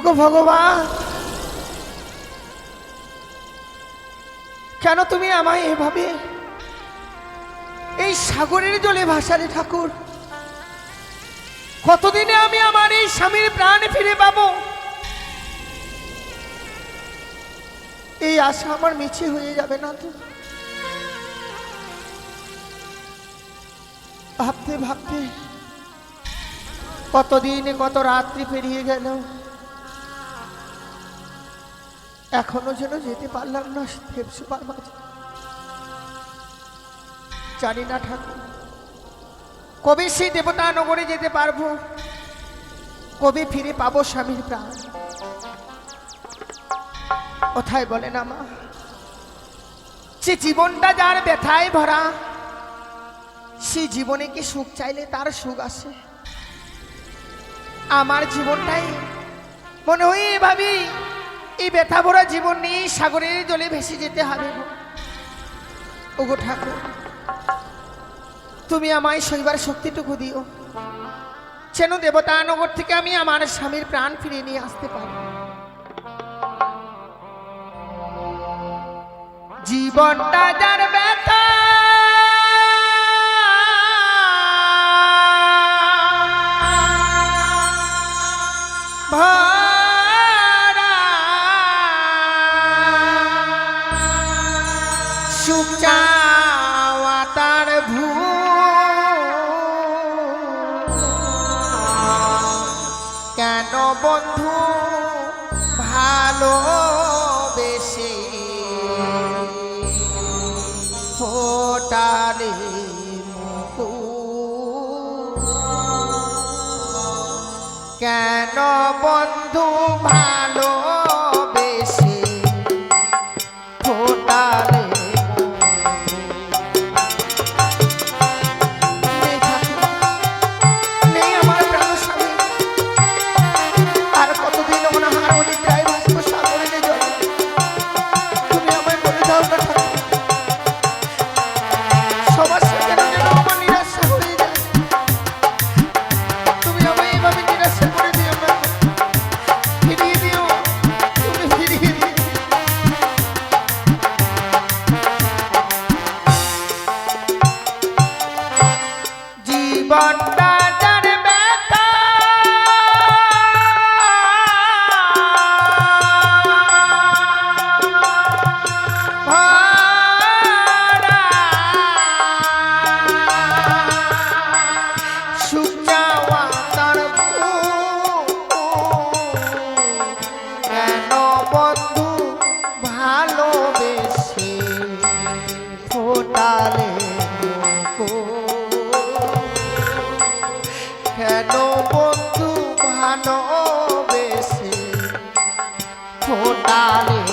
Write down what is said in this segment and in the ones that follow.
ওগো ভগবান। কেন তুমি আমায় এভাবে এই সাগরের জলে ভাসালে ঠাকুর? কতদিনে আমি আমার এই স্বামীর প্রাণ ফিরে পাবো? এই আশা আমার মিছে হয়ে যাবে না তো? ভাবতে ভাবতে কতদিন কত রাত্রি পেরিয়ে গেল? এখনও যেন যেতে পারলাম না দেবসুপার মাঝে জানি না ঠাকুর, কবে সেই দেবতা নগরে যেতে পারব? কবে ফিরে পাবো স্বামীর প্রাণ? কোথায় বলে না মা সে জীবনটা যার ব্যথায় ভরা সে জীবনে কি সুখ চাইলে তার সুখ আসে? আমার জীবনটাই মনে হয় এভাবেই এই ব্যথা ভরা জীবন নিয়ে সাগরের জলে ভেসে যেতে হবে ওগো ঠাকুর, তুমি আমায় শৈবার শক্তিটুকু দিও। যেন দেবতানগর থেকে আমি আমার স্বামীর প্রাণ ফিরিয়ে নিয়ে আসতে পারি। জীবনটা যার ব্যথা ফোটালে? কেন বন্ধু ভালোবেসে ফোটালে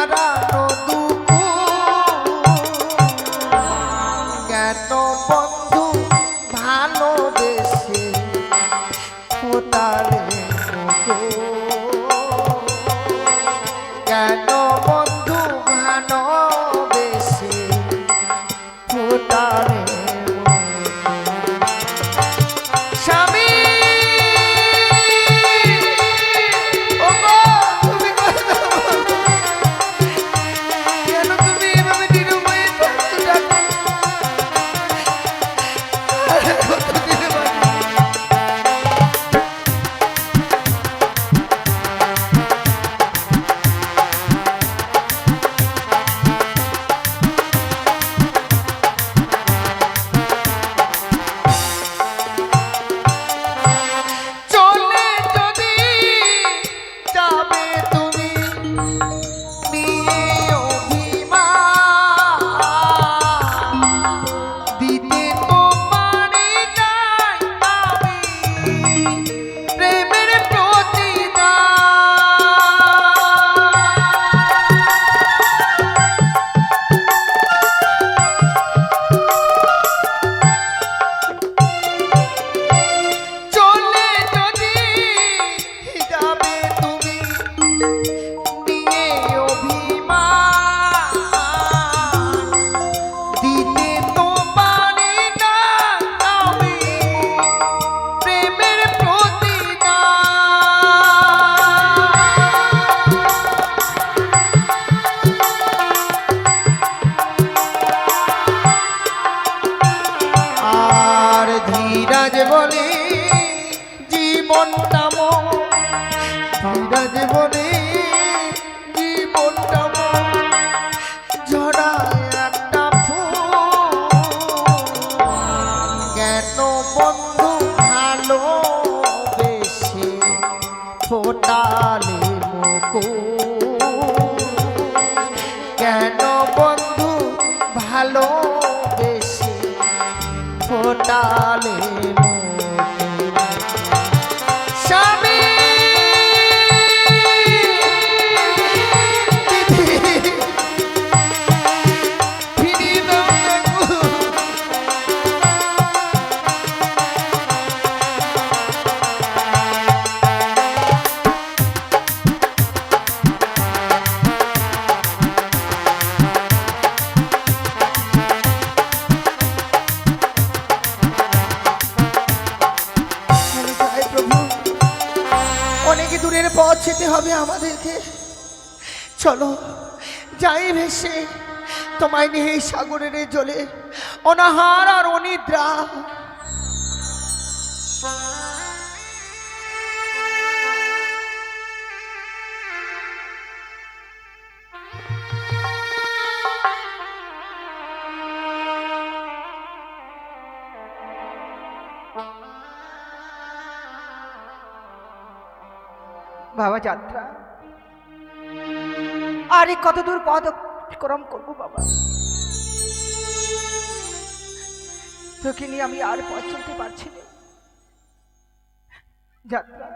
তারা সাগরের জলে অনাহার আর অনিদ্রা। বাবা যাত্রা। আর কত দূর পথ অতিক্রম করব বাবা? তোকে নিয়ে আমি আর পথ চলতে পারছি না। যাত্রা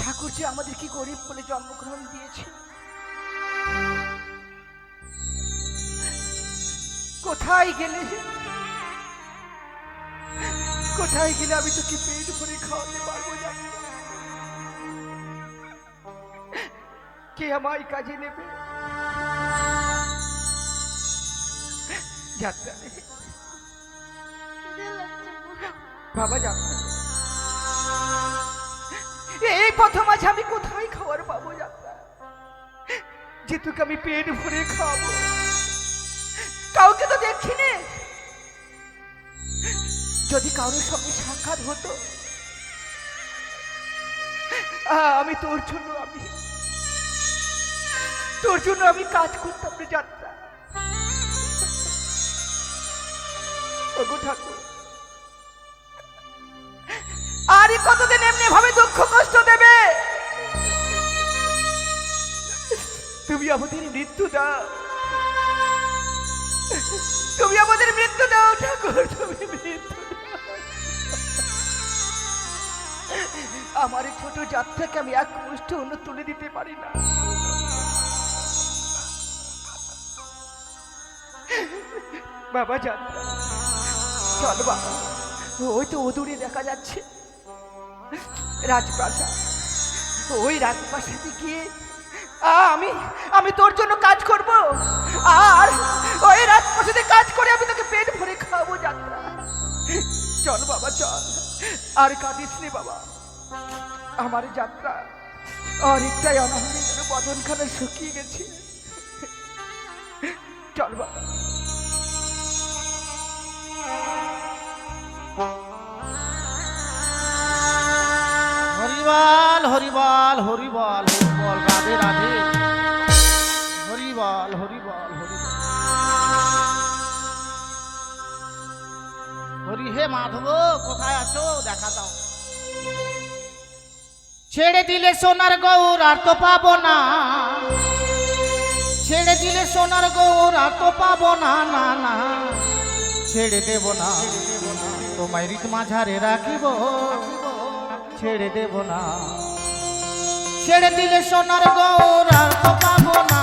ঠাকুর যে আমাদের কি গরিব বলে জন্মগ্রহণ দিয়েছে? কোথায় গেলে? কোথায় গেলে আমি তোকে পেট ভরে খাওয়াতে পারব কে আমায় কাজে নেবে? যাত্রা বাবা যাত্রা এই প্রথম আজ আমি কোথায় খাবার পাবো যাত্রা? যে তোকে আমি পেট ভরে খাব। কাউকে তো দেখছি নে যদি কারোর সঙ্গে সাক্ষাৎ হতো আমি তোর জন্য আমি তোর জন্য আমি কাজ করতাম রে যাত্রা। ওগো ঠাকুর আরে কতদিন এমনি ভাবে দুঃখ কষ্ট দেবে? তুমি আমাদের মৃত্যু দাও। তুমি আমাদের মৃত্যু দাও ঠাকুর তুমি মৃত্যু আমার ছোট যাত্রাকে আমি এক মুষ্ঠ অন্য তুলে দিতে পারি না। বাবা যাত্রা চল বাবা ওই তো ওদূরে দেখা যাচ্ছে। রাজপ্রাসাদ। ওই রাজপ্রাসাদে গিয়ে আমি আমি তোর জন্য কাজ করব। আর ওই রাজপ্রাসাদে কাজ করে আমি তোকে পেট ভরে খাওয়াবো যাত্রা। চল বাবা, চল। আর কাঁদিস নে বাবা। আমার যাত্রা অনেকটাই অনাহারে যেন বদনখানা শুকিয়ে গেছে। চল বাবা। হরিবল হরিবল হরিবল, রাধে রাধে। হরিবল হরিবল হরি হে মাধব, কোথায় আছো? দেখা দাও। ছেড়ে দিলে সোনার গৌর, আর তো পাবো না। ছেড়ে দিলে সোনার গৌর, আর তো পাবো না না না। ছেড়ে দেব না। তোমায় রীত মাঝারে রাখিব। ছেড়ে দেব না। ছেড়ে দিলে সোনার গৌরা তো পাবো না।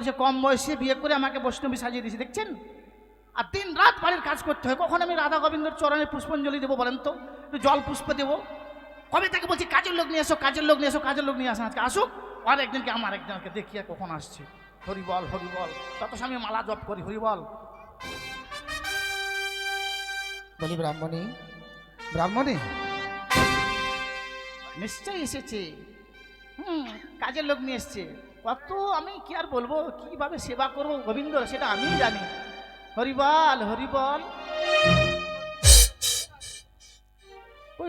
করেছে কম বয়সে বিয়ে করে আমাকে বৈষ্ণবী সাজিয়ে দিয়েছে দেখছেন? আর দিন রাত বাড়ির কাজ করতে হয়। কখন আমি রাধা গোবিন্দর চরণে পুষ্পাঞ্জলি দেবো বলেন তো? একটু জল পুষ্প দেবো। কবে থেকে বলছি কাজের লোক নিয়ে এসো কাজের লোক নিয়ে এসো কাজের লোক নিয়ে আসো আজকে। আসুক আর একদিনকে আমার একজনকে দেখিয়ে কখন আসছে। হরিবল হরিবল তত আমি মালা জপ করি হরিবল বলি ব্রাহ্মণী ব্রাহ্মণী। নিশ্চয়ই এসেছে। হুম কাজের লোক নিয়ে এসছে। কত আমি কি আর বলব? কীভাবে সেবা করব গোবিন্দ? সেটা আমিই জানি। হরিবল হরিবল।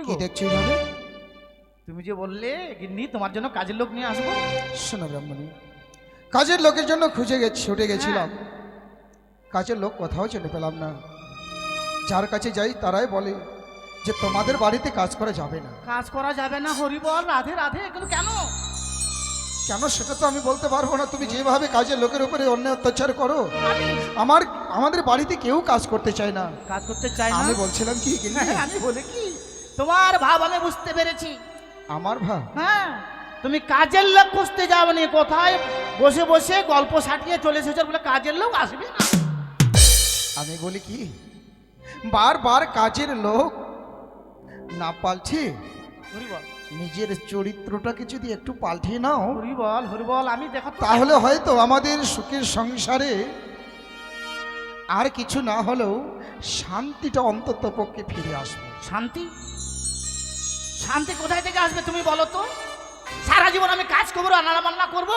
কি তুমি যে বললে গিন্নি তোমার জন্য কাজের লোক নিয়ে আসব। শোনো ব্রাহ্মণী কাজের লোকের জন্য খুঁজে গেছি ছুটে গেছিলাম। কাজের লোক কোথাও চলে পেলাম না। যার কাছে যাই তারাই বলে যে তোমাদের বাড়িতে কাজ করা যাবে না। কাজ করা যাবে না হরিবল রাধে রাধে এগুলো কেন? কেন সেটা তো আমি বলতে পারব না। তুমি যেভাবে কাজের লোকের উপরে অন্য অত্যাচার করো আমার আমাদের বাড়িতে কেউ কাজ করতে চায় না। কাজ করতে চায় না? আমি বলছিলাম কি? হ্যাঁ, আমি বলে কি তোমার ভাব আমি বুঝতে পেরেছি। আমার ভাব? হ্যাঁ তুমি কাজের লোক খুঁজতে যাওনি কোথায় বসে বসে গল্প সাটিয়ে চলে এসেছ বলে কাজের লোক আসবে না। আমি বলি কি বারবার কাজের লোক না পাল্টে হরিবল নিজের চরিত্রটাকে যদি একটু পাল্টিয়ে নাও হরিবল হরিবল আমি দেখো তাহলে হয়তো আমাদের সুখের সংসারে আর কিছু না হলেও শান্তিটা অন্তত পক্ষে ফিরে আসবে। শান্তি? শান্তি কোথায় থেকে আসবে তুমি বলো তো? সারা জীবন আমি কাজ করব রান্না বান্না করব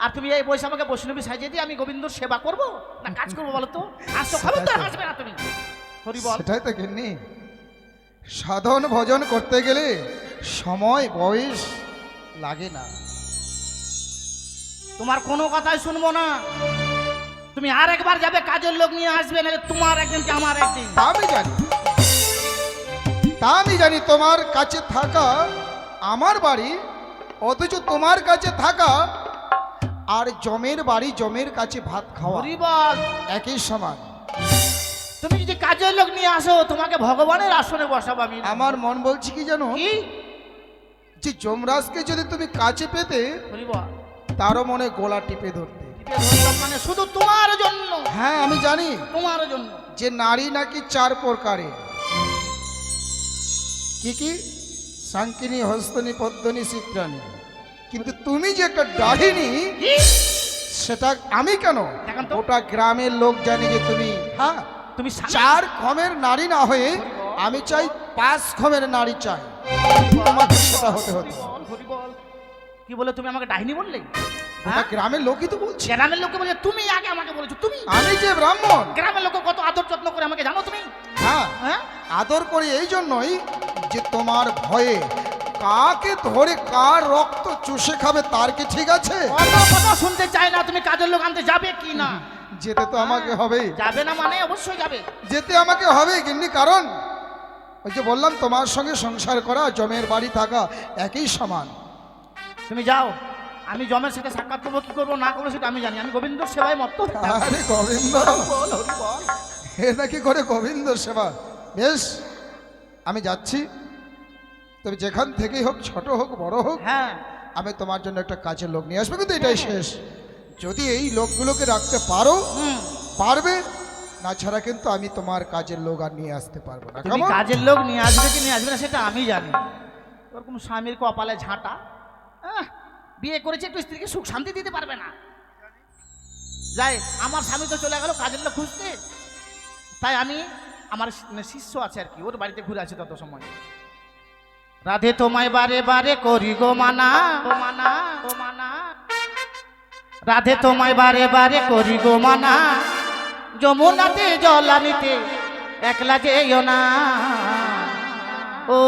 আর তুমি এই বয়সে আমাকে বৈষ্ণবী সাজিয়ে দিয়ে আমি গোবিন্দর সেবা করব? না কাজ করব বলো তো? আসো খবর তো। আসবে না তুমি। হরিবল। সেটাই তো সাধন ভজন করতে গেলে সময় বয়স লাগে না। তোমার কোনো কথাই শুনব না। তুমি আর একবার যাবে কাজের লোক নিয়ে আসবে না তোমার একদিন কি আমার একদিন? তা আমি জানি। তা আমি জানি তোমার কাছে থাকা আমার বাড়ি অথচ তোমার কাছে থাকা আর জমের বাড়ি জমের কাছে ভাত খাওয়া হরিবল একই সমান। তুমি যদি কাজের লোক নিয়ে আসো তোমাকে ভগবানের আসনে বসাবো আমি। আমার মন বলছি কি জানো? কি? যে যমরাজকে যদি তুমি কাছে পেতে তারও মনে গোলা টিপে ধরতে। মানে শুধু তোমার জন্য। হ্যাঁ আমি জানি। তোমার জন্য। যে নারী নাকি চার প্রকারে কি কি? সাঙ্কিনী হস্তনী পদ্মনী চিত্রাণী কিন্তু তুমি যে একটা ডাহিনী সেটা আমি কেন। ওটা গ্রামের লোক জানে যে তুমি হ্যাঁ তুমি চার ক্ষমের নারী না হয়ে আমি চাই পাঁচ ক্ষমের নারী চাই। তোমাকে সেটা হতে হতে। কি বলে তুমি আমাকে ডাইনি বললে? হ্যাঁ? গ্রামের লোকই তো বলছে। গ্রামের লোককে বলে তুমি আগে আমাকে বলেছ তুমি। আমি যে ব্রাহ্মণ। গ্রামের লোক কত আদর যত্ন করে আমাকে জানো তুমি? হ্যাঁ হ্যাঁ? আদর করি এই জন্যই যে তোমার ভয়ে কাকে ধরে কার রক্ত চুষে খাবে তার কি ঠিক আছে? কথা শুনতে চাই না তুমি কাজের লোক আনতে যাবে কি না? যেতে তো আমাকে হবে যাবে না মানে অবশ্যই যাবে। যেতে আমাকে হবে কিন্তু কারণ ওই যে বললাম তোমার সঙ্গে সংসার করা জমের বাড়ি থাকা একই সমান। তুমি যাও আমি জমের সাথে সাক্ষাৎ করব কি করব না করব সেটা আমি জানি। আমি গোবিন্দ সেবায় মত আরে গোবিন্দ! এ নাকি করে গোবিন্দ সেবা। বেশ আমি যাচ্ছি। তবে যেখান থেকেই হোক ছোট হোক বড় হোক হ্যাঁ। আমি তোমার জন্য একটা কাজের লোক নিয়ে আসব কিন্তু এটাই শেষ। যদি এই লোকগুলোকে রাখতে পারো পারবে না ছাড়া কিন্তু আমি তোমার কাজের লোক আর নিয়ে আসতে পারব না। তুমি কাজের লোক নিয়ে আসবে কি নিয়ে আসবে না সেটা আমি জানি। ওরকম স্বামীর কপালে ঝাঁটা? বিয়ে করেছে একটু স্ত্রীকে সুখ শান্তি দিতে পারবে না। যাই আমার স্বামী তো চলে গেল কাজের লোক খুঁজতে। তাই আমি আমার শি- শিষ্য আছে আর কি ওর বাড়িতে ঘুরে আছে তত সময়। রাধে তোমায় বারে বারে করি গো মানা গো মানা গো মানা। রাধে তোমায় বারে বারে করি গো মানা। যমুনাতে জল আনিতে একলা যেও না। ও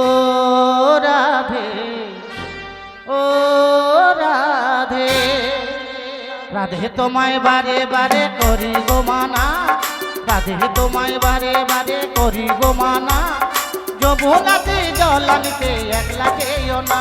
রাধে ও রাধে। রাধে তোমায় বারে বারে করি গো মানা, রাধে তোমায় বারে বারে করি গো মানা। যমুনাতে জল আনিতে একলা যেও না।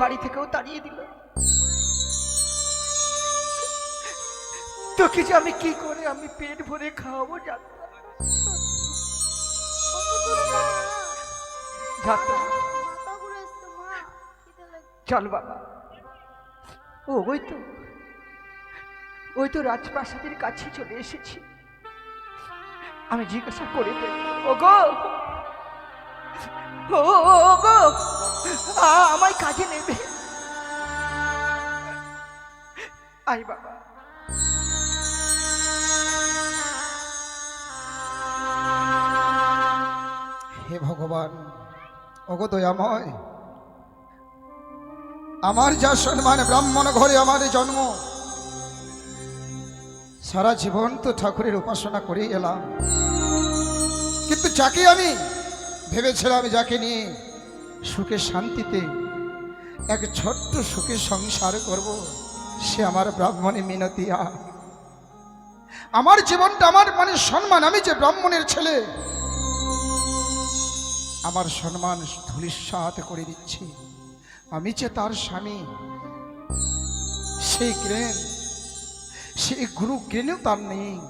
বাড়ি থেকেও তাড়িয়ে দিল তো কিছু আমি কি করে আমি পেট ভরে খাওয়াবো চল বাবা ও ওই তো ওই তো রাজপ্রাসাদের কাছে চলে এসেছি আমি জিজ্ঞাসা করে দেব ও গো ও গো আমায় কাজে নেবে। আই বাবা। হে ভগবান, ওগো দয়াময়, আমার যা সম্মান ব্রাহ্মণ ঘরে আমার জন্ম, সারা জীবন তো ঠাকুরের উপাসনা করে এলাম। কিন্তু যাকে আমি ভেবেছিলাম, যাকে নিয়ে সুখে শান্তিতে, এক ছোট্ট সুখে সংসার করব, সে আমার ব্রাহ্মণে মিনতিয়া আমার জীবনটা, আমার মানে সম্মান, আমি যে ব্রাহ্মণের ছেলে, আমার সম্মান ধুলিস্বাত করে দিচ্ছি। আমি যে তার স্বামী, সেই জ্ঞান, সেই গুরু জ্ঞানও তার নেই।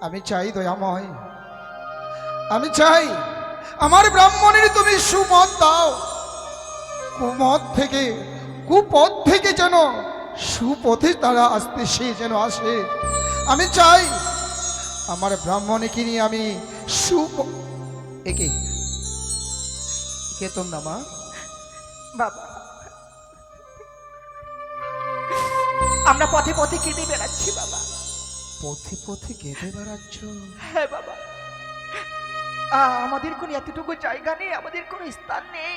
আমি চাই দয়াময়। আমি চাই আমার ব্রাহ্মণের তুমি সুমত দাও। কুমত থেকে কুপথ থেকে যেন সুপথে তারা আসতে সে যেন আসে। আমি চাই আমার ব্রাহ্মণকে নিয়ে আমি সুপ একে কে তোমরা মা? বাবা আমরা পথে পথে কেটে বেড়াচ্ছি বাবা। পথে পথে কেঁদে বেড়াচ্ছ? হ্যাঁ বাবা। আমাদের কোনো এতটুকু জায়গা নেই, আমাদের কোনো স্থান নেই।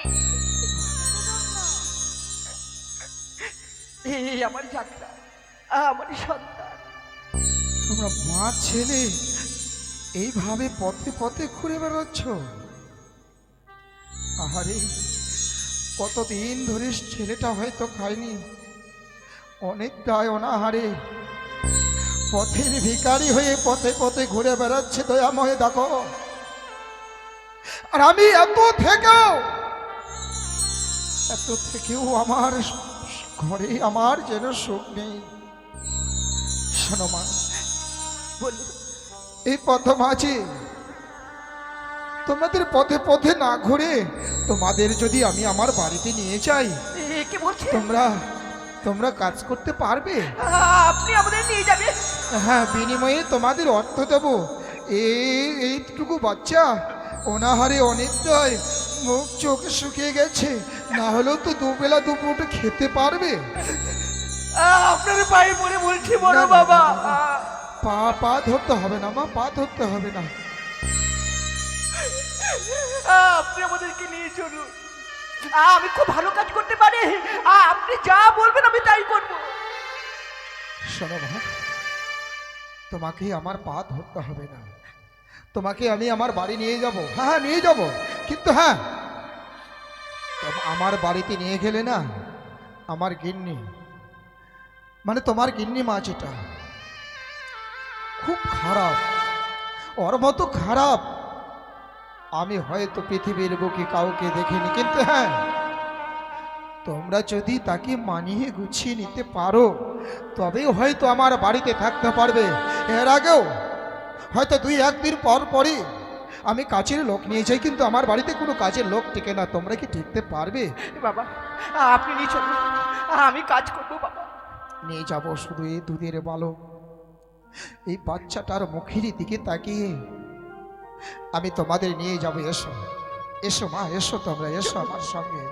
এই আমার যাত্রা আমার সন্তান। তোমরা মা, ছেলে, এইভাবে পথে পথে ঘুরে বেড়াচ্ছ? আহারে, কতদিন ধরে ছেলেটা হয়তো খায়নি। অনেকটাই অনাহারে পথের ভিকারি হয়ে পথে পথে ঘুরে বেড়াচ্ছে, দয়াময় দেখো। আর আমি এত থেকেও এত থেকেও আমার ঘরে আমার যেন সুখ নেই। শোনো মা বলুন। এই পথ মাঝে তোমাদের পথে পথে না ঘুরে তোমাদের যদি আমি আমার বাড়িতে নিয়ে যাই এ কি বলছে? তোমরা তোমরা কাজ করতে পারবে? আপনি আমাদের নিয়ে যাবেন। হ্যাঁ বিনিময়ে তোমাদের অর্থ দেব। এই এইটুকু বাচ্চা অনাহারে অনেকটাই মুখ চোখ শুকিয়ে গেছে। না হলেও তো দুবেলা দুপুরটা খেতে পারবে। আপনার পায়ে পড়ে বলছি বড় বাবা। পা পা ধরতে হবে না মা পা ধরতে হবে না। আপনি আমাদেরকে নিয়ে চলুন। আমি খুব ভালো কাজ করতে পারি। আপনি যা বলবেন আমি তাই করব। শোনো মা তোমাকে আমার পা ধরতে হবে না। তোমাকে আমি আমার বাড়ি নিয়ে যাব। হ্যাঁ হ্যাঁ নিয়ে যাব। কিন্তু হ্যাঁ আমার বাড়িতে নিয়ে গেলে না আমার গিন্নি মানে তোমার গিন্নি মাছ এটা খুব খারাপ, ওর মতো খারাপ আমি হয়তো পৃথিবীর বুকে কাউকে দেখিনি। কিন্তু হ্যাঁ তোমরা যদি তাকে মানিয়ে গুছিয়ে নিতে পারো, তবেই হয়তো আমার বাড়িতে থাকতে পারবে। এর আগেও হয়তো দুই একদিন পর পরই আমি কাজের লোক নিয়ে যাই কিন্তু আমার বাড়িতে কোনো কাজের লোক টিকে না। তোমরা কি টিকতে পারবে? বাবা আপনি নিয়ে চলুন। আমি কাজ করব বাবা। নিয়ে যাব শুধু এই দুধের বালক। এই বাচ্চাটার মুখের দিকে তাকিয়ে আমি তোমাদের নিয়ে যাব। এসো এসো মা এসো তোমরা এসো আমার সঙ্গে।